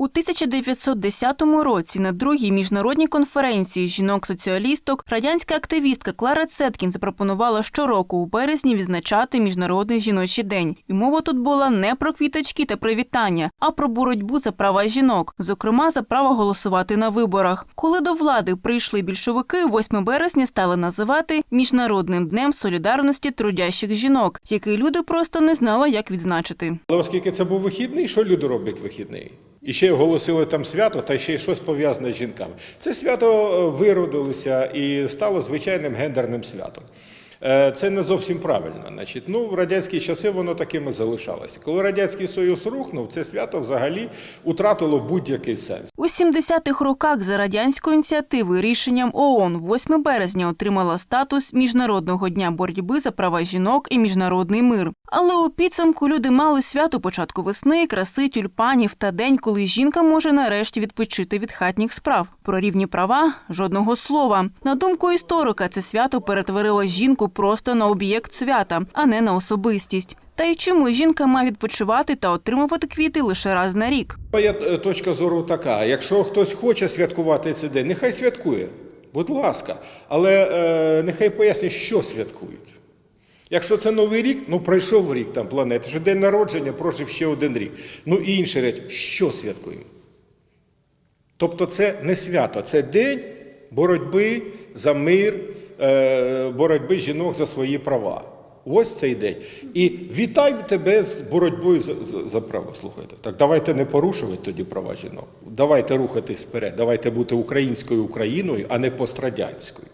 У 1910 році на другій міжнародній конференції жінок-соціалісток радянська активістка Клара Цеткін запропонувала щороку у березні відзначати міжнародний жіночий день. І мова тут була не про квіточки та привітання, а про боротьбу за права жінок, зокрема за право голосувати на виборах. Коли до влади прийшли більшовики, 8 березня стали називати міжнародним днем солідарності трудящих жінок, який люди просто не знали, як відзначити. Але оскільки це був вихідний, що люди роблять вихідний? І ще оголосили там свято, та ще й щось пов'язане з жінками. Це свято е, виродилося і стало звичайним гендерним святом. Е, Це не зовсім правильно. Значить, ну, в радянські часи воно таким і залишалося. Коли Радянський Союз рухнув, це свято взагалі утратило будь-який сенс. У 70-х роках за радянською ініціативою рішенням ООН 8 березня отримала статус Міжнародного дня боротьби за права жінок і міжнародний мир. Але у підсумку люди мали свято початку весни, краси, тюльпанів та день, коли жінка може нарешті відпочити від хатніх справ. Про рівні права жодного слова. На думку історика, це свято перетворило жінку просто на об'єкт свята, а не на особистість. Та й чому жінка має відпочивати та отримувати квіти лише раз на рік? Моя е, точка зору така: якщо хтось хоче святкувати цей день, нехай святкує, будь ласка, але е, нехай пояснює, що святкують. Якщо це новий рік, ну пройшов рік там планети, що день народження прожив ще один рік. Ну і інша реч, що святкуємо? Тобто це не свято, це день боротьби за мир, е, боротьби жінок за свої права. Ось цей день. І вітаю тебе з боротьбою за, за, за права. Слухайте. Так давайте не порушувати тоді права жінок. Давайте рухатись вперед. Давайте бути українською Україною, а не пострадянською.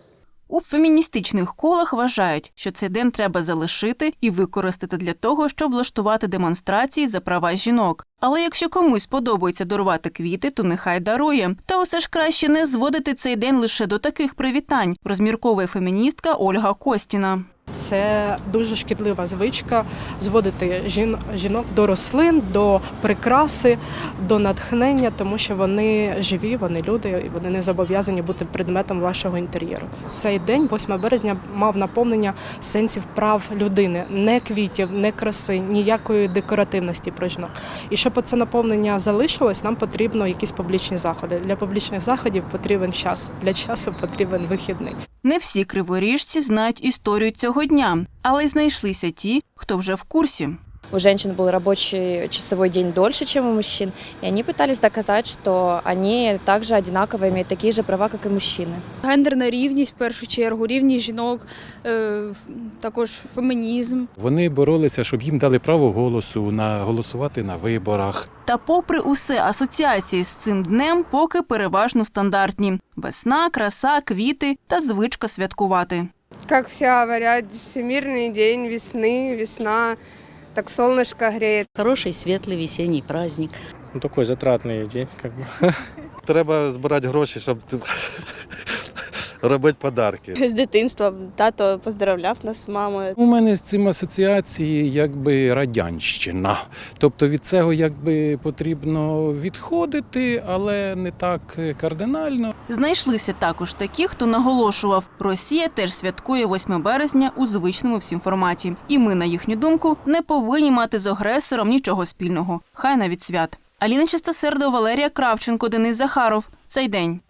У феміністичних колах вважають, що цей день треба залишити і використати для того, щоб влаштувати демонстрації за права жінок. Але якщо комусь подобається дарувати квіти, то нехай дарує. Та усе ж краще не зводити цей день лише до таких привітань, розмірковує феміністка Ольга Костіна. Це дуже шкідлива звичка зводити жін- жінок до рослин, до прикраси, до натхнення, тому що вони живі, вони люди, і вони не зобов'язані бути предметом вашого інтер'єру. Цей день, 8 березня, мав наповнення сенсів прав людини, не квітів, не краси, ніякої декоративності про жінок. І щоб це наповнення залишилось, нам потрібно якісь публічні заходи. Для публічних заходів потрібен час. Для часу потрібен вихідний. Не всі криворіжці знають історію цього дня, але й знайшлися ті, хто вже в курсі. У женщин был рабочий часовой день дольше, чем у мужчин, и они пытались доказать, что они также одинаково имеют такие же права, как и мужчины. Гендерна рівність в першу чергу, рівність жінок, е, також фемінізм. Вони боролися, щоб їм дали право голосу на голосувати на виборах. Та, попри усе, асоціації з цим днем поки переважно стандартні: весна, краса, квіти та звичка святкувати. Как все говорят, Всемирный день весны, весна, так солнышко греет. Хороший, светлый весенний праздник. Ну, такой затратный день, как бы. Треба збирати гроші, щоб робити подарки. З дитинства тато поздравляв нас з мамою. У мене з цим асоціації якби радянщина. Тобто від цього якби потрібно відходити, але не так кардинально. Знайшлися також такі, хто наголошував, Росія теж святкує 8 березня у звичному всім форматі. І ми, на їхню думку, не повинні мати з агресором нічого спільного. Хай навіть свят. Аліна Чистосердо, Валерія Кравченко, Денис Захаров. Цей день.